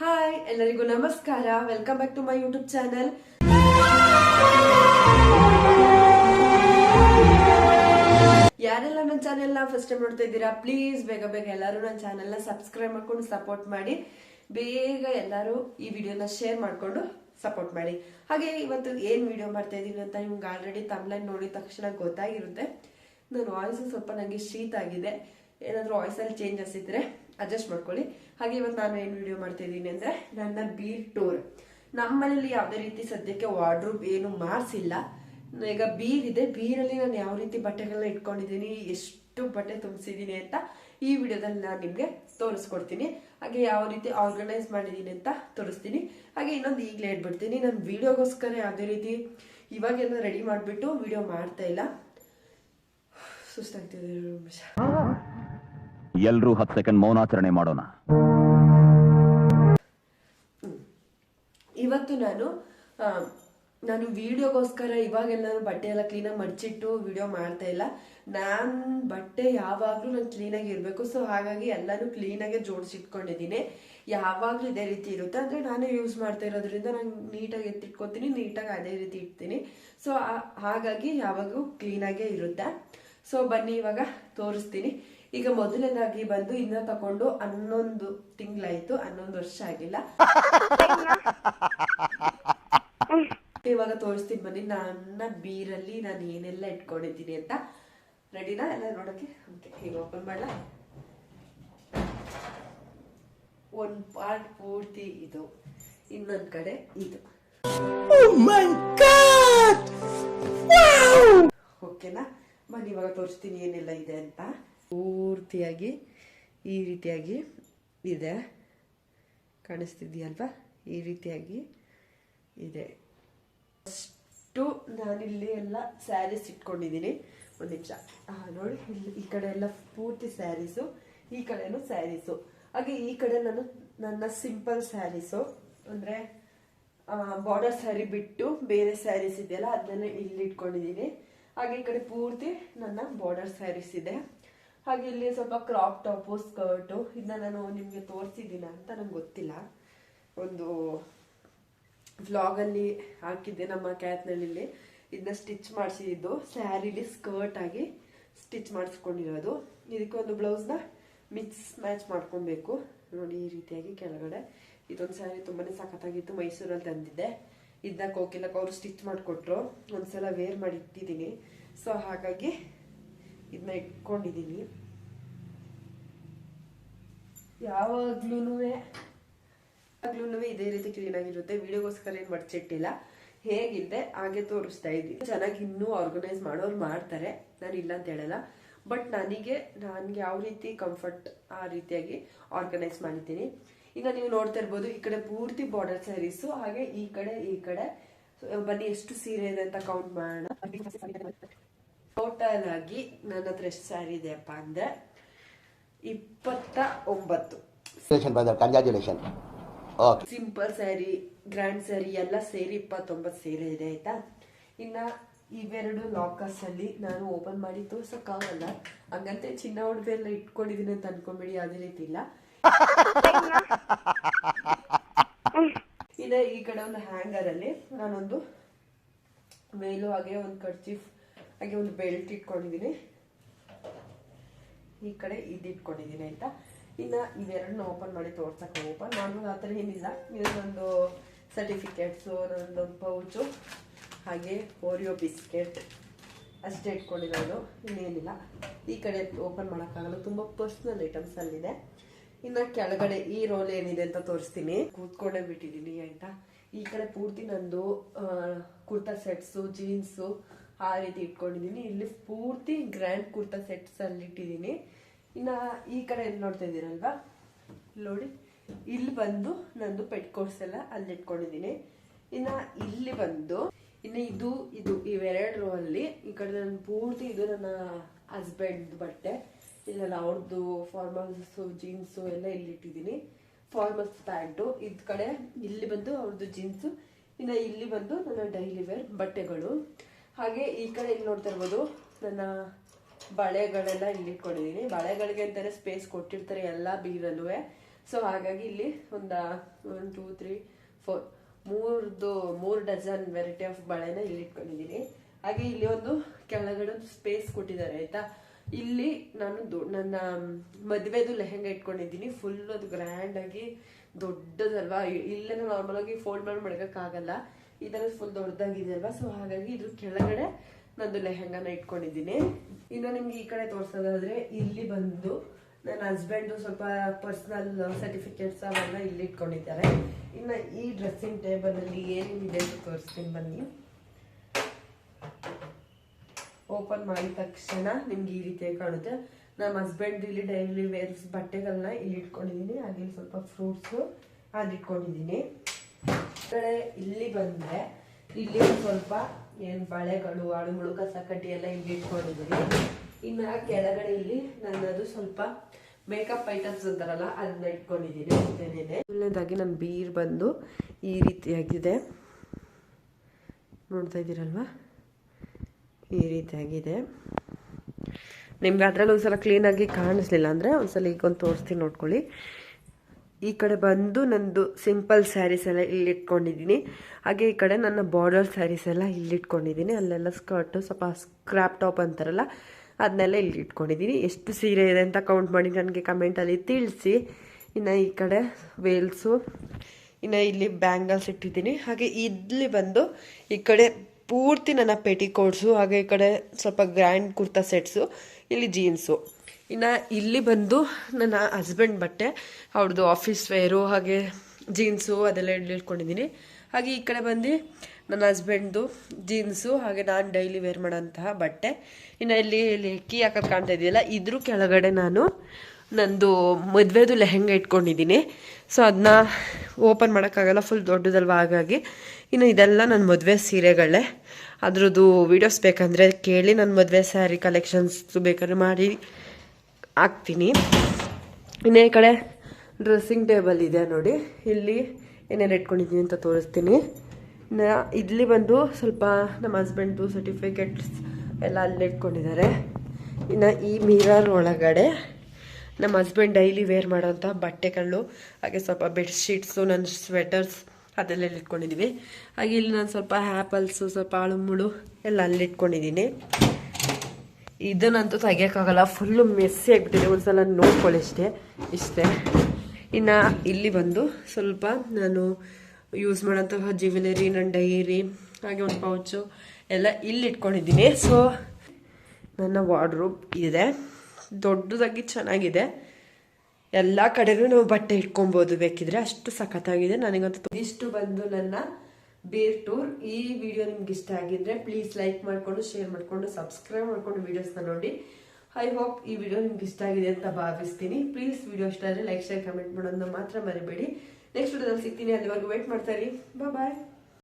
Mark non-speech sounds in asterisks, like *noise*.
Hi ಎಲ್ಲರಿಗೂ ನಮಸ್ಕಾರ. Welcome back to my YouTube channel ಯಾರೆಲ್ಲ ನನ್ನ ಚಾನೆಲ್ನ ಫಸ್ಟ್ ಟೈಮ್ ನೋಡ್ತಾ ಇದ್ದೀರಾ ಪ್ಲೀಸ್ ಬೇಗ ಬೇಗ ಎಲ್ಲರೂ ನನ್ನ ಚಾನೆಲ್ನ ಸಬ್ಸ್ಕ್ರೈಬ್ ಮಾಡ್ಕೊಂಡು ಸಪೋರ್ಟ್ ಮಾಡಿ. ಬೇಗ ಎಲ್ಲರೂ ಈ ವಿಡಿಯೋನ ಶೇರ್ ಮಾಡಿಕೊಂಡು ಸಪೋರ್ಟ್ ಮಾಡಿ. ಹಾಗೆ ಇವತ್ತು ಏನ್ ವಿಡಿಯೋ ಮಾಡ್ತಾ ಇದ್ದೀನಿ ಅಂತ ನಿಮ್ಗೆ ಆಲ್ರೆಡಿ ತಮ್ಲೈನ್ ನೋಡಿದ ತಕ್ಷಣ ಗೊತ್ತಾಗಿರುತ್ತೆ. ನನ್ನ ವಾಯ್ಸ್ ಸ್ವಲ್ಪ ನನಗೆ ಶೀತ ಆಗಿದೆ. ಏನಾದರೂ ವಾಯ್ಸಲ್ಲಿ ಚೇಂಜಸ್ ಇದ್ರೆ ಅಡ್ಜಸ್ಟ್ ಮಾಡ್ಕೊಳ್ಳಿ. ಹಾಗೆ ಇವತ್ತು ನಾನು ಏನು ವಿಡಿಯೋ ಮಾಡ್ತಾ ಇದ್ದೀನಿ ಅಂದ್ರೆ ನನ್ನ ಬೀರ್ ಟೂರ್ ನಮ್ಮಲ್ಲಿ ಯಾವುದೇ ರೀತಿ ಸದ್ಯಕ್ಕೆ ವಾರ್ಡ್ರೂಬ್ ಏನು ಮಾಡಿಸಿಲ್ಲ. ಈಗ ಬೀರ್ ಇದೆ. ಬೀರಲ್ಲಿ ನಾನು ಯಾವ ರೀತಿ ಬಟ್ಟೆಗಳನ್ನ ಇಟ್ಕೊಂಡಿದ್ದೀನಿ, ಎಷ್ಟು ಬಟ್ಟೆ ತುಂಬಿಸಿದ್ದೀನಿ ಅಂತ ಈ ವಿಡಿಯೋದಲ್ಲಿ ನಾನು ನಿಮಗೆ ತೋರಿಸ್ಕೊಡ್ತೀನಿ. ಹಾಗೆ ಯಾವ ರೀತಿ ಆರ್ಗನೈಸ್ ಮಾಡಿದ್ದೀನಿ ಅಂತ ತೋರಿಸ್ತೀನಿ. ಹಾಗೆ ಇನ್ನೊಂದು ಈಗಲೇ ಹೇಳ್ಬಿಡ್ತೀನಿ. ನಾನು ವಿಡಿಯೋಗೋಸ್ಕರ ಯಾವುದೇ ರೀತಿ ಇವಾಗೆಲ್ಲ ರೆಡಿ ಮಾಡಿಬಿಟ್ಟು ವಿಡಿಯೋ ಮಾಡ್ತಾ ಇಲ್ಲ. ಸುಸ್ತಾಗ್ತಿದೆ ಎಲ್ರೂ ಹತ್ತು ಸೆಕೆಂಡ್ ಮೌನಾಚರಣೆ ಮಾಡೋಣ. ಇವತ್ತು ನಾನು ನಾನು ವಿಡಿಯೋಗೋಸ್ಕರ ಇವಾಗೆಲ್ಲ ಬಟ್ಟೆ ಎಲ್ಲ ಕ್ಲೀನಾಗಿ ಮಡಚಿಟ್ಟು ವಿಡಿಯೋ ಮಾಡ್ತಾ ಇಲ್ಲ. ನಾನು ಬಟ್ಟೆ ಯಾವಾಗಲೂ ನಾನು ಕ್ಲೀನಾಗಿ ಇರಬೇಕು ಸೊ ಹಾಗಾಗಿ ಎಲ್ಲನೂ ಕ್ಲೀನಾಗೆ ಜೋಡಿಸಿಟ್ಕೊಂಡಿದ್ದೀನಿ. ಯಾವಾಗಲೂ ಇದೇ ರೀತಿ ಇರುತ್ತೆ. ಅಂದ್ರೆ ನಾನೇ ಯೂಸ್ ಮಾಡ್ತಾ ಇರೋದ್ರಿಂದ ನಾನು ನೀಟಾಗಿ ಎತ್ತಿಟ್ಕೊತೀನಿ, ನೀಟಾಗಿ ಅದೇ ರೀತಿ ಇಡ್ತೀನಿ. ಸೊ ಹಾಗಾಗಿ ಯಾವಾಗೂ ಕ್ಲೀನಾಗೇ ಇರುತ್ತೆ. ಸೊ ಬನ್ನಿ ಇವಾಗ ತೋರಿಸ್ತೀನಿ. ಈಗ ಮೊದಲನೇದಾಗಿ ಬಂದು ಇನ್ನ ತಕೊಂಡು ಹನ್ನೊಂದು ತಿಂಗಳಾಯ್ತು ಹನ್ನೊಂದು ವರ್ಷ ಆಗಿಲ್ಲ. *laughs* ಇವಾಗ ತೋರಿಸ್ತೀನಿ ಬನ್ನಿ ನನ್ನ ಬೀರಲ್ಲಿ ನಾನು ಏನೆಲ್ಲ ಇಟ್ಕೊಂಡಿದ್ದೀನಿ ಅಂತ. ರೆಡಿನಾ? ಎಲ್ಲ ನೋಡಕ್ಕೆ ಓಕೆ ಈಗ ಓಪನ್ ಮಾಡಲ? ಒಂದು ಪಾರ್ಟ್ ಪೂರ್ತಿ ಇದು. ಇನ್ನೊಂದ್ ಕಡೆ ಇದು. ಓಕೆನಾ? ಬನ್ನಿ ಇವಾಗ ತೋರಿಸ್ತೀನಿ ಏನೆಲ್ಲ ಇದೆ ಅಂತ. ಪೂರ್ತಿಯಾಗಿ ಈ ರೀತಿಯಾಗಿ ಇದೆ. ಕಾಣಿಸ್ತಿದ್ಯಲ್ವಾ? ಈ ರೀತಿಯಾಗಿ ಇದೆ. ಅಷ್ಟು ನಾನಿಲ್ಲಿ ಎಲ್ಲ ಸ್ಯಾರೀಸ್ ಇಟ್ಕೊಂಡಿದ್ದೀನಿ. ಒಂದು ನಿಮಿಷ. ನೋಡಿ, ಇಲ್ಲಿ ಈ ಕಡೆ ಎಲ್ಲ ಪೂರ್ತಿ ಸ್ಯಾರೀಸು, ಈ ಕಡೆನೂ ಸ್ಯಾರೀಸು. ಹಾಗೆ ಈ ಕಡೆ ನಾನು ನನ್ನ ಸಿಂಪಲ್ ಸ್ಯಾರೀಸು, ಅಂದರೆ ಬಾರ್ಡರ್ ಸ್ಯಾರಿ ಬಿಟ್ಟು ಬೇರೆ ಸ್ಯಾರೀಸ್ ಇದೆಯಲ್ಲ, ಅದನ್ನ ಇಲ್ಲಿ ಇಟ್ಕೊಂಡಿದ್ದೀನಿ. ಹಾಗೆ ಈ ಕಡೆ ಪೂರ್ತಿ ನನ್ನ ಬಾರ್ಡರ್ ಸ್ಯಾರೀಸ್ ಇದೆ. ಹಾಗೆ ಇಲ್ಲಿ ಸ್ವಲ್ಪ ಕ್ರಾಪ್ ಟಾಪು ಸ್ಕರ್ಟು ಇದನ್ನ ನಾನು ನಿಮಗೆ ತೋರಿಸಿದ್ದೀನ ಅಂತ ನಂಗೆ ಗೊತ್ತಿಲ್ಲ. ಒಂದು ವ್ಲಾಗಲ್ಲಿ ಹಾಕಿದ್ದೆ ನಮ್ಮ ಕ್ಯಾತ್ನಲ್ಲಿ ಇದನ್ನ ಸ್ಟಿಚ್ ಮಾಡಿಸಿದ್ದು. ಸ್ಯಾರಿಲಿ ಸ್ಕರ್ಟ್ ಆಗಿ ಸ್ಟಿಚ್ ಮಾಡಿಸ್ಕೊಂಡಿರೋದು. ಇದಕ್ಕೆ ಒಂದು ಬ್ಲೌಸ್ನ ಮಿಕ್ಸ್ ಮ್ಯಾಚ್ ಮಾಡ್ಕೊಬೇಕು. ನೋಡಿ ಈ ರೀತಿಯಾಗಿ ಕೆಳಗಡೆ. ಇದೊಂದು ಸ್ಯಾರಿ ತುಂಬಾನೇ ಸಖತ್ತಾಗಿತ್ತು. ಮೈಸೂರಲ್ಲಿ ತಂದಿದ್ದೆ. ಇದನ್ನ ಹೋಗಿಲ್ಲಕ್ಕೆ ಅವರು ಸ್ಟಿಚ್ ಮಾಡಿಕೊಟ್ರು. ಒಂದ್ಸಲ ವೇರ್ ಮಾಡಿ ಇಟ್ಟಿದ್ದೀನಿ. ಸೊ ಹಾಗಾಗಿ ಇದನ್ನ ಇಟ್ಕೊಂಡಿದ್ದೀನಿ ಯಾವಾಗ್ಲೂ ಯಾವಾಗ್ಲೂ ಇದೇ ರೀತಿ ಕ್ಲೀನ್ ಆಗಿರುತ್ತೆ. ವಿಡಿಯೋಗೋಸ್ಕರ ಏನು ಮಡ್ಚಿಟ್ಟಿಲ್ಲ. ಹೇಗಿದೆ? ಹಾಗೆ ತೋರಿಸ್ತಾ ಇದ್ದೀನಿ. ಚೆನ್ನಾಗಿ ಇನ್ನೂ ಆರ್ಗನೈಸ್ ಮಾಡೋರು ಮಾಡ್ತಾರೆ. ನಾನು ಇಲ್ಲ ಅಂತ ಹೇಳಲ್ಲ. ಬಟ್ ನನಗೆ ನನಗೆ ಯಾವ ರೀತಿ ಕಂಫರ್ಟ್ ಆ ರೀತಿಯಾಗಿ ಆರ್ಗನೈಸ್ ಮಾಡಿದ್ದೀನಿ. ಈಗ ನೀವು ನೋಡ್ತಾ ಇರ್ಬೋದು, ಈ ಕಡೆ ಪೂರ್ತಿ ಬಾರ್ಡರ್ ಸ್ಯಾರೀಸು ಹಾಗೆ ಈ ಕಡೆ ಈ ಕಡೆ. ಬನ್ನಿ, ಎಷ್ಟು ಸೀರೆ ಇದೆ ಅಂತ ಕೌಂಟ್ ಮಾಡೋಣ. ಟೋಟಲ್ ಆಗಿ ನನ್ನ ಹತ್ರ ಎಷ್ಟು ಸ್ಯಾರಿ ಇದೆಯಪ್ಪ ಅಂದ್ರೆ ಇಪ್ಪತ್ತ ಒಂಬತ್ತು congratulation. Simple sari grand sari ಎಲ್ಲ ಸೇರಿ ಇಪ್ಪತ್ತೊಂಬತ್ತು ಸೀರೆ ಇದೆ ಆಯ್ತಾ? ಇನ್ನ ಇವೆರಡು ಲಾಕರ್ಸ್ ಅಲ್ಲಿ ನಾನು ಓಪನ್ ಮಾಡಿ ತೋರ್ಸಕ್ಕಾಗಲ್ಲ. ಹಂಗಂತೆ ಚಿನ್ನ ಒಡವೆ ಎಲ್ಲ ಇಟ್ಕೊಂಡಿದ್ದೀನಿ ಅಂತ ಅನ್ಕೊಂಬಿಡಿ ಅದೇ ರೀತಿ ಇಲ್ಲ. ಇದೆ ಈ ಕಡೆ ಒಂದು ಹ್ಯಾಂಗರ್ ಅಲ್ಲಿ ನಾನೊಂದು ಮೇಲು ಹಾಗೆ ಒಂದು ಕರ್ಚೀಫ್ ಹಾಗೆ ಒಂದು ಬೆಲ್ಟ್ ಇಟ್ಕೊಂಡಿದ್ದೀನಿ. ಈ ಕಡೆ ಇದು ಇಟ್ಕೊಂಡಿದ್ದೀನಿ ಆಯಿತಾ? ಇನ್ನು ಇವೆರಡನ್ನ ಓಪನ್ ಮಾಡಿ ತೋರ್ಸಕ್ಕೆ ಓಪನ್ ನಾನು ಆ ಥರ ಏನಿಲ್ಲ. ಇದೊಂದು ಸರ್ಟಿಫಿಕೇಟ್ಸು ನನ್ನೊಂದು ಪೌಚು ಹಾಗೆ ಓರಿಯೋ ಬಿಸ್ಕೆಟ್ ಅಷ್ಟೇ ಇಟ್ಕೊಂಡಿರೋದು. ಇನ್ನೇನಿಲ್ಲ. ಈ ಕಡೆ ಓಪನ್ ಮಾಡೋಕ್ಕಾಗಲ್ಲ. ತುಂಬ ಪರ್ಸ್ನಲ್ ಐಟಮ್ಸ್ ಅಲ್ಲಿದೆ. ಇನ್ನು ಕೆಳಗಡೆ ಈ ರೋಲ್ ಏನಿದೆ ಅಂತ ತೋರಿಸ್ತೀನಿ. ಕೂತ್ಕೊಂಡೇ ಬಿಟ್ಟಿದ್ದೀನಿ, ಆಯಿತಾ? ಈ ಕಡೆ ಪೂರ್ತಿ ನಂದು ಕುರ್ತಾ ಸೆಟ್ಸು ಜೀನ್ಸು ಆ ರೀತಿ ಇಟ್ಕೊಂಡಿದ್ದೀನಿ. ಇಲ್ಲಿ ಪೂರ್ತಿ ಗ್ರ್ಯಾಂಡ್ ಕುರ್ತಾ ಸೆಟ್ಸ್ ಅಲ್ಲಿ ಇಟ್ಟಿದ್ದೀನಿ. ಇನ್ನ ಈ ಕಡೆ ಎಲ್ಲಿ ನೋಡ್ತಾ ಇದ್ದೀರಲ್ವಾ? ನೋಡಿ, ಇಲ್ಲಿ ಬಂದು ನಂದು ಪೆಟ್ಕೋಟ್ಸ್ ಎಲ್ಲ ಅಲ್ಲಿ ಇಟ್ಕೊಂಡಿದ್ದೀನಿ. ಇನ್ನ ಇಲ್ಲಿ ಬಂದು, ಇನ್ನು ಇದು ಇದು ಇವೆರಡು ಅಲ್ಲಿ, ಈ ಕಡೆ ನನ್ನ ಪೂರ್ತಿ ಇದು ನನ್ನ ಹಸ್ಬೆಂಡ್ ಬಟ್ಟೆ, ಇಲ್ಲೆಲ್ಲ ಅವ್ರದ್ದು ಫಾರ್ಮಲ್ಸ್ ಜೀನ್ಸು ಎಲ್ಲ ಇಲ್ಲಿ ಇಟ್ಟಿದ್ದೀನಿ. ಫಾರ್ಮಲ್ಸ್ ಪ್ಯಾಂಟು ಇದ್ ಕಡೆ ಇಲ್ಲಿ ಬಂದು ಅವ್ರದ್ದು ಜೀನ್ಸು ಇನ್ನು ಇಲ್ಲಿ ಬಂದು ನನ್ನ ಡೈಲಿ ವೇರ್ ಬಟ್ಟೆಗಳು. ಹಾಗೆ ಈ ಕಡೆ ಇಲ್ಲಿ ನೋಡ್ತಾ ಇರ್ಬೋದು ನನ್ನ ಬಳೆಗಳೆಲ್ಲ ಇಲ್ಲಿ ಇಟ್ಕೊಂಡಿದ್ದೀನಿ. ಬಳೆಗಳಿಗೆ ಅಂತಾನೆ ಸ್ಪೇಸ್ ಕೊಟ್ಟಿರ್ತಾರೆ ಎಲ್ಲ ಬೀರಲ್ಲೂ ಸೊ ಹಾಗಾಗಿ ಇಲ್ಲಿ ಒಂದ ಒನ್ ಟೂ ತ್ರೀ ಫೋರ್ ಮೂರ್ದು, ಮೂರು ಡಜನ್ ವೆರೈಟಿ ಆಫ್ ಬಳೆನ ಇಲ್ಲಿ ಇಟ್ಕೊಂಡಿದ್ದೀನಿ. ಹಾಗೆ ಇಲ್ಲಿ ಒಂದು ಕೆಳಗಡೆ ಒಂದು ಸ್ಪೇಸ್ ಕೊಟ್ಟಿದ್ದಾರೆ, ಆಯ್ತಾ? ಇಲ್ಲಿ ನಾನು ನನ್ನ ಮದುವೆದು ಲೆಹೆಂಗ ಇಟ್ಕೊಂಡಿದ್ದೀನಿ. ಫುಲ್ ಅದು ಗ್ರ್ಯಾಂಡ್ ಆಗಿ ದೊಡ್ಡದಲ್ವಾ? ಇ- ನಾರ್ಮಲ್ ಆಗಿ ಫೋಲ್ಡ್ ಮಾಡಿ ಮಡಗಕ್ಕಾಗಲ್ಲ ಇದರ ಫುಲ್ ದೊಡ್ಡದಾಗಿದೆ ಅಲ್ವಾ? ಸೊ ಹಾಗಾಗಿ ಇದ್ರ ಕೆಳಗಡೆ ನಂದು ಲೆಹೆಂಗಾನ ಇಟ್ಕೊಂಡಿದ್ದೀನಿ. ಇನ್ನು ನಿಮ್ಗೆ ಈ ಕಡೆ ತೋರ್ಸೋದಾದ್ರೆ ಇಲ್ಲಿ ಬಂದು ನನ್ನ ಹಸ್ಬೆಂಡು ಸ್ವಲ್ಪ ಪರ್ಸನಲ್ ಸರ್ಟಿಫಿಕೇಟ್ಸ್ ಅವೆಲ್ಲ ಇಲ್ಲಿ ಇಟ್ಕೊಂಡಿದ್ದಾರೆ. ಇನ್ನು ಈ ಡ್ರೆಸ್ಸಿಂಗ್ ಟೇಬಲ್ ಅಲ್ಲಿ ಏನೇನಿದೆ ಅಂತ ತೋರಿಸ್ತೀನಿ ಬನ್ನಿ. ಓಪನ್ ಮಾಡಿದ ತಕ್ಷಣ ನಿಮ್ಗೆ ಈ ರೀತಿಯಾಗಿ ಕಾಣುತ್ತೆ. ನಮ್ಮ ಹಸ್ಬೆಂಡ್ ಇಲ್ಲಿ ಡೈಲಿ ವೇರ್ಸ್ ಬಟ್ಟೆಗಳನ್ನ ಇಲ್ಲಿ ಇಟ್ಕೊಂಡಿದ್ದೀನಿ. ಹಾಗೆ ಸ್ವಲ್ಪ ಫ್ರೂಟ್ಸು ಅದು ಇಟ್ಕೊಂಡಿದ್ದೀನಿ. ಕಡೆ ಇಲ್ಲಿ ಬಂದ್ರೆ ಇಲ್ಲಿ ಸ್ವಲ್ಪ ಏನ್ ಬಳೆಗಳು, ಅಳುಗಳು ಕಸ ಕಡ್ಡಿ ಎಲ್ಲ ಇಲ್ಲಿ ಇಟ್ಕೊಂಡಿದ್ದೀನಿ ಇನ್ನ ಕೆಳಗಡೆ ಇಲ್ಲಿ ನನ್ನದು ಸ್ವಲ್ಪ ಮೇಕಪ್ ಐಟಮ್ಸ್ ಅಂತಾರಲ್ಲ ಅದನ್ನ ಇಟ್ಕೊಂಡಿದ್ದೀನಿ ಅಷ್ಟೇನೆ ಮೊದಲನೇದಾಗಿ ನನ್ನ ಬೀರ್ ಬಂದು ಈ ರೀತಿಯಾಗಿದೆ. ನೋಡ್ತಾ ಇದ್ದೀರಲ್ವಾ? ಈ ರೀತಿಯಾಗಿದೆ. ನಿಮ್ಗೆ ಅದರಲ್ಲಿ ಒಂದ್ಸಲ ಕ್ಲೀನಾಗಿ ಕಾಣಿಸ್ಲಿಲ್ಲ ಅಂದರೆ ಒಂದ್ಸಲ ಈಗ ಒಂದು ತೋರಿಸ್ತೀನಿ, ನೋಡ್ಕೊಳ್ಳಿ. ಈ ಕಡೆ ಬಂದು ನಂದು ಸಿಂಪಲ್ ಸ್ಯಾರೀಸ್ ಎಲ್ಲ ಇಲ್ಲಿ ಇಟ್ಕೊಂಡಿದ್ದೀನಿ ಹಾಗೆ ಈ ಕಡೆ ನನ್ನ ಬಾರ್ಡರ್ ಸ್ಯಾರೀಸ್ ಎಲ್ಲ ಇಲ್ಲಿ ಇಟ್ಕೊಂಡಿದ್ದೀನಿ ಅಲ್ಲೆಲ್ಲ ಸ್ಕರ್ಟು, ಸ್ವಲ್ಪ ಸ್ಕ್ರಾಪ್ ಟಾಪ್ ಅಂತಾರಲ್ಲ, ಅದನ್ನೆಲ್ಲ ಇಲ್ಲಿ ಇಟ್ಕೊಂಡಿದ್ದೀನಿ ಎಷ್ಟು ಸೀರೆ ಇದೆ ಅಂತ ಕೌಂಟ್ ಮಾಡಿ ನನಗೆ ಕಮೆಂಟಲ್ಲಿ ತಿಳಿಸಿ. ಇನ್ನು ಈ ಕಡೆ ವೇಲ್ಸು, ಇನ್ನು ಇಲ್ಲಿ ಬ್ಯಾಂಗಲ್ಸ್ ಇಟ್ಟಿದ್ದೀನಿ. ಹಾಗೆ ಇಲ್ಲಿ ಬಂದು ಈ ಕಡೆ ಪೂರ್ತಿ ನನ್ನ ಪೆಟಿಕೋಟ್ಸು, ಹಾಗೆ ಈ ಕಡೆ ಸ್ವಲ್ಪ ಗ್ರ್ಯಾಂಡ್ ಕುರ್ತಾ ಸೆಟ್ಸು, ಇಲ್ಲಿ ಜೀನ್ಸು. ಇನ್ನು ಇಲ್ಲಿ ಬಂದು ನನ್ನ ಹಸ್ಬೆಂಡ್ ಬಟ್ಟೆ ಅವ್ರದ್ದು ಆಫೀಸ್ ವೇರು ಹಾಗೆ ಜೀನ್ಸು ಅದೆಲ್ಲ ಇಟ್ಕೊಂಡಿದ್ದೀನಿ. ಹಾಗೆ ಈ ಕಡೆ ಬಂದು ನನ್ನ ಹಸ್ಬೆಂಡ್ದು ಜೀನ್ಸು ಹಾಗೆ ನಾನು ಡೈಲಿ ವೇರ್ ಮಾಡೋಂತಹ ಬಟ್ಟೆ. ಇನ್ನು ಇಲ್ಲಿ ಇಲ್ಲಿ ಕೀ ಹಾಕೋದು ಕಾಣ್ತಾ ಇದೆಯಲ್ಲ ಇದ್ರ ಕೆಳಗಡೆ ನಾನು ನಂದು ಮದುವೆದು ಲೆಹೆಂಗ ಇಟ್ಕೊಂಡಿದ್ದೀನಿ. ಸೊ ಅದನ್ನ ಓಪನ್ ಮಾಡೋಕ್ಕಾಗಲ್ಲ ಫುಲ್ ದೊಡ್ಡದಲ್ವ ಹಾಗಾಗಿ. ಇನ್ನು ಇದೆಲ್ಲ ನನ್ನ ಮದುವೆ ಸೀರೆಗಳೇ. ಅದ್ರದ್ದು ವೀಡಿಯೋಸ್ ಬೇಕಂದರೆ ಕೇಳಿ ನನ್ನ ಮದುವೆ ಸ್ಯಾರಿ ಕಲೆಕ್ಷನ್ಸ್ ಬೇಕಾದ್ರೆ ಮಾಡಿ. ಹಾಕ್ತೀನಿ. ಇನ್ನೇ ಕಡೆ ಡ್ರೆಸ್ಸಿಂಗ್ ಟೇಬಲ್ ಇದೆ ನೋಡಿ. ಇಲ್ಲಿ ಏನೇನು ಇಟ್ಕೊಂಡಿದ್ದೀನಿ ಅಂತ ತೋರಿಸ್ತೀನಿ. ನಾ ಇಲ್ಲಿ ಬಂದು ಸ್ವಲ್ಪ ನಮ್ಮ ಹಸ್ಬೆಂಡ್ದು ಸರ್ಟಿಫಿಕೇಟ್ಸ್ ಎಲ್ಲ ಅಲ್ಲಿ ಇಟ್ಕೊಂಡಿದ್ದಾರೆ. ಇನ್ನು ಈ ಮಿರರ್ ಒಳಗಡೆ ನಮ್ಮ ಹಸ್ಬೆಂಡ್ ಡೈಲಿ ವೇರ್ ಮಾಡೋಂಥ ಬಟ್ಟೆಗಳು, ಹಾಗೆ ಸ್ವಲ್ಪ ಬೆಡ್ಶೀಟ್ಸು ನನ್ನ ಸ್ವೆಟರ್ಸ್ ಅದೆಲ್ಲ ಇಟ್ಕೊಂಡಿದ್ದೀವಿ ಹಾಗೆ ಇಲ್ಲಿ ನಾನು ಸ್ವಲ್ಪ ಆ್ಯಪಲ್ಸು ಸ್ವಲ್ಪ ಆಳು ಮುಳು ಎಲ್ಲ ಅಲ್ಲಿ ಇಟ್ಕೊಂಡಿದ್ದೀನಿ ಇದನ್ನಂತೂ ತೆಗಿಯೋಕ್ಕಾಗಲ್ಲ. ಫುಲ್ಲು ಮೆಸ್ಸಿ ಆಗಿಬಿಟ್ಟಿದೆ. ಒಂದ್ಸಲ ನೋಡ್ಕೊಳ್ಳಿ ಅಷ್ಟೇ. ಇಷ್ಟೇ. ಇನ್ನು ಇಲ್ಲಿ ಬಂದು ಸ್ವಲ್ಪ ನಾನು ಯೂಸ್ ಮಾಡೋಂತಹ ಜ್ಯುವೆಲರಿ ನನ್ನ ಡೈರಿ ಹಾಗೆ ಒಂದು ಪೌಚು ಎಲ್ಲ ಇಲ್ಲಿ ಇಟ್ಕೊಂಡಿದ್ದೀನಿ. ಸೊ ನನ್ನ ವಾರ್ಡ್ರೂಬ್ ಇದೆ. ದೊಡ್ಡದಾಗಿ ಚೆನ್ನಾಗಿದೆ. ಎಲ್ಲ ಕಡೆಗೂ ನಾವು ಬಟ್ಟೆ ಇಟ್ಕೊಬೋದು ಬೇಕಿದ್ರೆ. ಅಷ್ಟು ಸಖತ್ತಾಗಿದೆ. ನನಗಂತೂ ಇಷ್ಟು ಬಂದು ನನ್ನ ಬೇರ್ ಟೂರ್ ಈ ವಿಡಿಯೋ ನಿಮ್ಗೆ ಇಷ್ಟ ಆಗಿದ್ರೆ ಪ್ಲೀಸ್ ಲೈಕ್ ಮಾಡ್ಕೊಂಡು ಶೇರ್ ಮಾಡ್ಕೊಂಡು ಸಬ್ಸ್ಕ್ರೈಬ್ ಮಾಡ್ಕೊಂಡು ವಿಡಿಯೋಸ್ನ ನೋಡಿ. ಐ ಹೋಪ್ ಈ ವಿಡಿಯೋ ನಿಮ್ಗೆ ಇಷ್ಟ ಆಗಿದೆ ಅಂತ ಭಾವಿಸ್ತೀನಿ. ಪ್ಲೀಸ್ ವಿಡಿಯೋ ಇಷ್ಟ ಆದರೆ ಲೈಕ್ ಶೇರ್ ಕಮೆಂಟ್ ಮಾಡೋದನ್ನ ಮಾತ್ರ ಮರಿಬೇಡಿ. ನೆಕ್ಸ್ಟ್ ವಿಡಿಯೋದಲ್ಲಿ ಸಿಗ್ತೀನಿ. ಅಲ್ಲಿವರೆಗೂ ವೇಟ್ ಮಾಡ್ತಾ ಇರಿ. ಬಾಯ್